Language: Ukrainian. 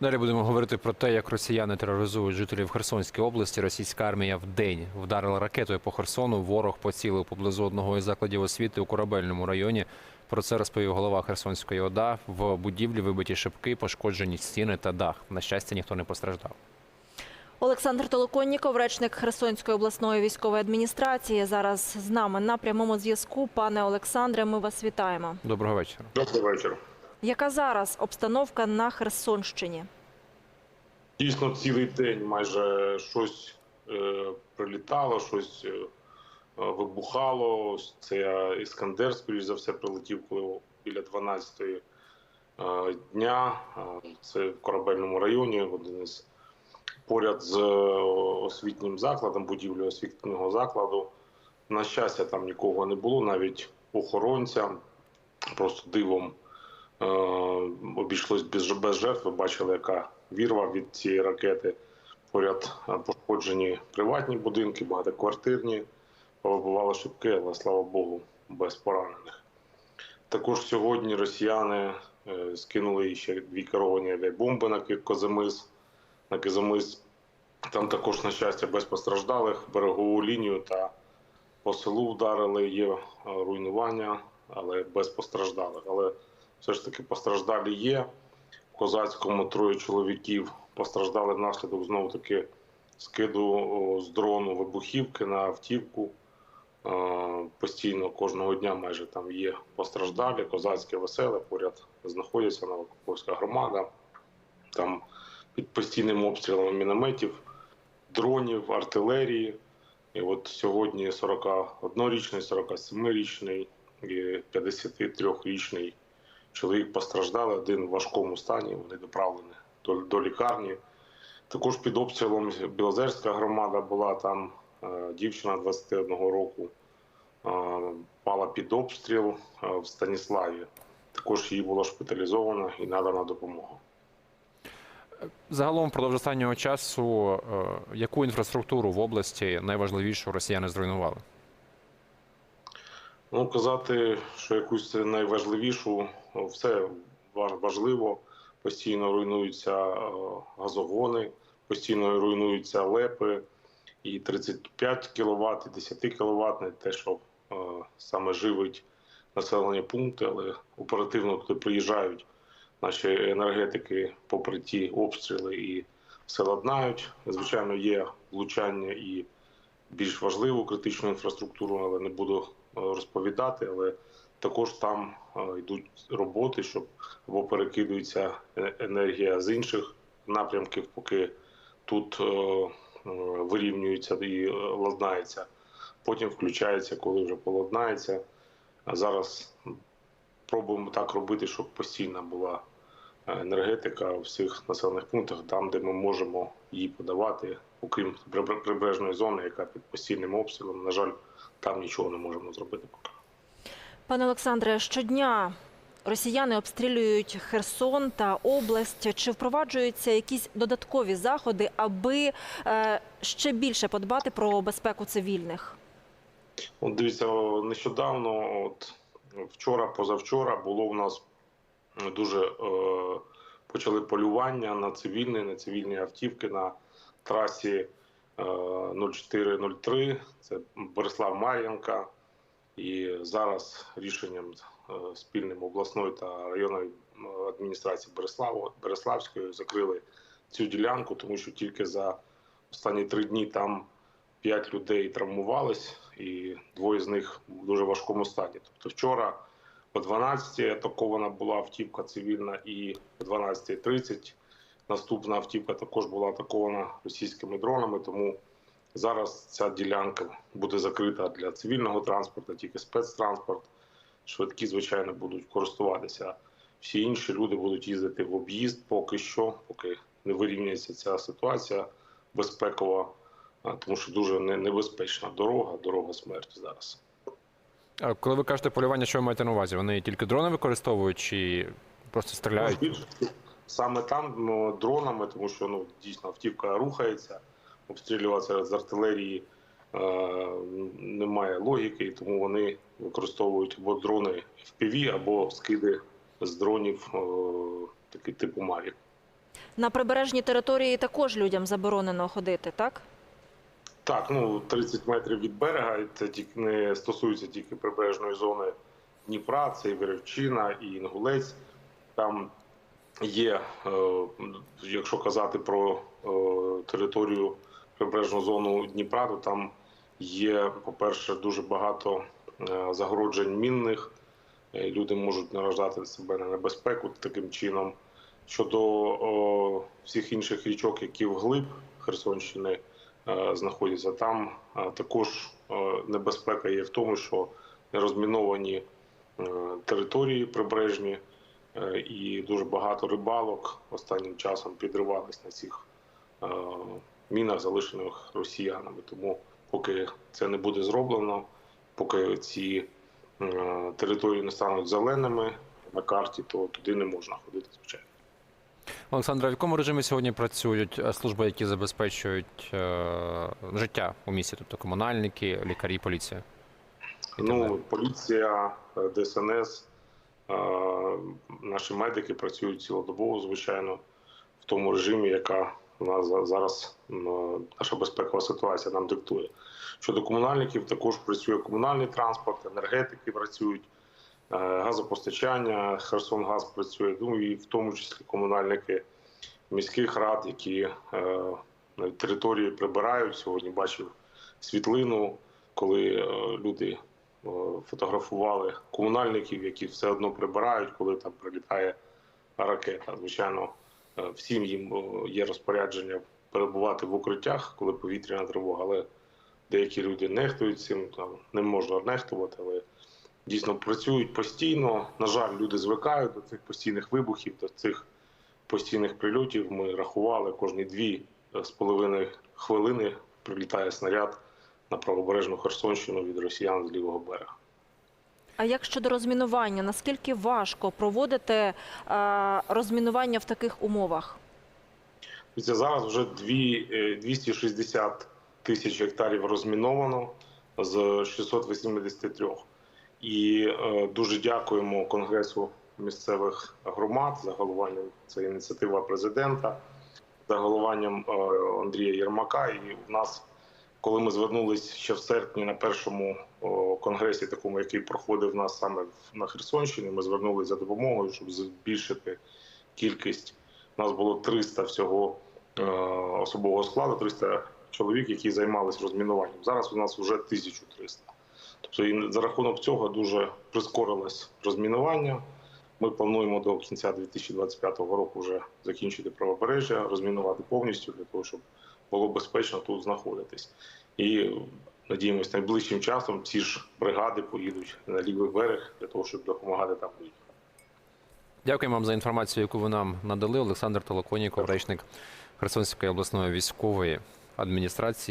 Далі будемо говорити про те, як росіяни тероризують жителів Херсонської області. Російська армія в день вдарила ракетою по Херсону. Ворог поцілив поблизу одного із закладів освіти у корабельному районі. Про це розповів голова Херсонської ОДА. В будівлі вибиті шибки, пошкоджені стіни та дах. На щастя, ніхто не постраждав. Олександр Толоконніков, речник Херсонської обласної військової адміністрації, зараз з нами на прямому зв'язку. Пане Олександре, ми вас вітаємо. Доброго вечора. Добрий вечір. Яка зараз обстановка на Херсонщині? Дійсно, цілий день майже щось е, прилітало, щось е, вибухало. Це Іскандер, скоріш за все, прилетів біля 12-ї е, дня. Е, Це в корабельному районі, один із поряд з е, освітнім закладом, будівлею освітнього закладу. На щастя, там нікого не було, навіть охоронця. Просто дивом обійшлось без, без жертв. Ви бачили, яка вірва від цієї ракети. Поряд е, пошкоджені приватні будинки, багатоквартирні, повибивали шибки, але слава Богу, без поранених. Також сьогодні росіяни е, скинули ще дві керовані авіабомби на Козимис. На Кизимис. Там також, на щастя, без постраждалих берегову лінію та по селу вдарили. Є е, руйнування, але без постраждалих. Але все ж таки постраждалі є. В Козацькому троє чоловіків постраждали внаслідок знову таки скиду з дрону вибухівки на автівку. Постійно кожного дня майже там є постраждалі, козацьке веселе, поряд знаходяться Новокоповська громада. Там під постійним обстрілом мінометів, дронів, артилерії. І от сьогодні 41-річний, 47-річний і 53-річний чоловік постраждали, один в важкому стані, вони доправлені до, до лікарні. Також під обстрілом Білозерська громада була там е, дівчина 21 року, е, пала під обстріл е, в Станіславі. Також її було шпиталізовано і надана допомога. Загалом, впродовж останнього часу, яку інфраструктуру в області найважливішу росіяни зруйнували? Ну, казати, що якусь найважливішу, все ва- важливо. Постійно руйнуються е, газогони, постійно руйнуються лепи, і 35 кВт, і 10 кВт, не те, що е, саме живить населені пункти, але оперативно туди приїжджають наші енергетики, попри ті обстріли, і все ладнають. Звичайно, є влучання і більш важливу критичну інфраструктуру, але не буду е, розповідати. Але також там е, йдуть роботи, щоб або перекидується е- енергія з інших напрямків, поки тут вирівнюється і ладнається. Потім включається, коли вже поладнається. Зараз пробуємо так робити, щоб постійна була енергетика у всіх населених пунктах, там, де ми можемо її подавати, окрім приб- прибережної зони, яка під постійним обстрілом. На жаль, там нічого не можемо зробити поки. Пане Олександре, щодня росіяни обстрілюють Херсон та область. Чи впроваджуються якісь додаткові заходи, аби е, ще більше подбати про безпеку цивільних? От дивіться, нещодавно, от вчора, позавчора, було у нас дуже е, почали полювання на цивільні, на цивільні автівки на трасі е, 0403, це Борислав Мар'янка. І зараз рішенням е, спільним обласної та районної е, адміністрації Береславу, Береславської закрили цю ділянку, тому що тільки за останні три дні там п'ять людей травмувались, і двоє з них в дуже важкому стані. Тобто вчора о 12 атакована була автівка цивільна, і о 12.30 наступна автівка також була атакована російськими дронами. Тому зараз ця ділянка буде закрита для цивільного транспорту, тільки спецтранспорт. Швидкі, звичайно, будуть користуватися. Всі інші люди будуть їздити в об'їзд поки що, поки не вирівняється ця ситуація безпекова, тому що дуже небезпечна дорога, дорога смерті зараз. А Коли ви кажете полювання, що ви маєте на увазі? Вони тільки дрони використовують чи просто стріляють? Саме там ну, дронами, тому що ну дійсно автівка рухається, обстрілюватися з артилерії е, немає логіки, тому вони використовують або дрони FPV, або скиди з дронів е, такі типу Mavic. На прибережній території також людям заборонено ходити, так? Так, ну 30 метрів від берега, це тільки не стосується тільки прибережної зони Дніпра, це і Веревчина, і Інгулець. Там є, е, якщо казати про е, територію прибережну зону Дніпра, то там є, по-перше, дуже багато е, загороджень мінних. Люди можуть наражати себе на небезпеку таким чином. Щодо всіх інших річок, які вглиб Херсонщини знаходяться, там також небезпека є в тому, що не розміновані території прибережні, і дуже багато рибалок останнім часом підривались на цих е, мінах, залишених росіянами. Тому поки це не буде зроблено, поки ці е, території не стануть зеленими на карті, то туди не можна ходити звичайно. Олександра, в якому режимі сьогодні працюють е, служби, які забезпечують е, життя у місті, тобто комунальники, лікарі, поліція? І. Ну, поліція, е, ДСНС, е, наші медики працюють цілодобово, звичайно, в тому режимі, яка нас зараз наша безпекова ситуація нам диктує. Щодо комунальників, також працює комунальний транспорт, енергетики працюють, е, газопостачання, Херсонгаз працює, ну і в тому числі комунальники міських рад, які е, на території прибирають. Сьогодні бачив світлину, коли е, люди фотографували комунальників, які все одно прибирають, коли там прилітає ракета. Звичайно, е, всім їм е, є розпорядження перебувати в укриттях, коли повітряна тривога, але деякі люди нехтують цим, там не можна нехтувати, але дійсно працюють постійно. На жаль, люди звикають до цих постійних вибухів, до цих постійних прильотів. Ми рахували кожні дві е, з половиною хвилини прилітає снаряд на правобережну Херсонщину від росіян з лівого берега. А як щодо розмінування, наскільки важко проводити е, розмінування в таких умовах? Дивіться, зараз вже дві, е, 260 тисяч гектарів розміновано з 683. І е, дуже дякуємо Конгресу місцевих громад за головуванням це ініціатива президента, за головуванням Андрія Єрмака. І в нас, коли ми звернулись ще в серпні на першому конгресі, такому, який проходив нас саме на Херсонщині, ми звернулися за допомогою, щоб збільшити кількість. У нас було 300 всього е, особового складу, 300 чоловік, які займалися розмінуванням. Зараз у нас вже 1300. Тобто і за рахунок цього дуже прискорилось розмінування. Ми плануємо до кінця 2025 року вже закінчити правобережжя, розмінувати повністю для того, щоб було безпечно тут знаходитись. І надіємося, найближчим часом ці ж бригади поїдуть на лівий берег для того, щоб допомагати там людям. Дякуємо вам за інформацію, яку ви нам надали. Олександр Толоконіков, речник Херсонської обласної військової адміністрації.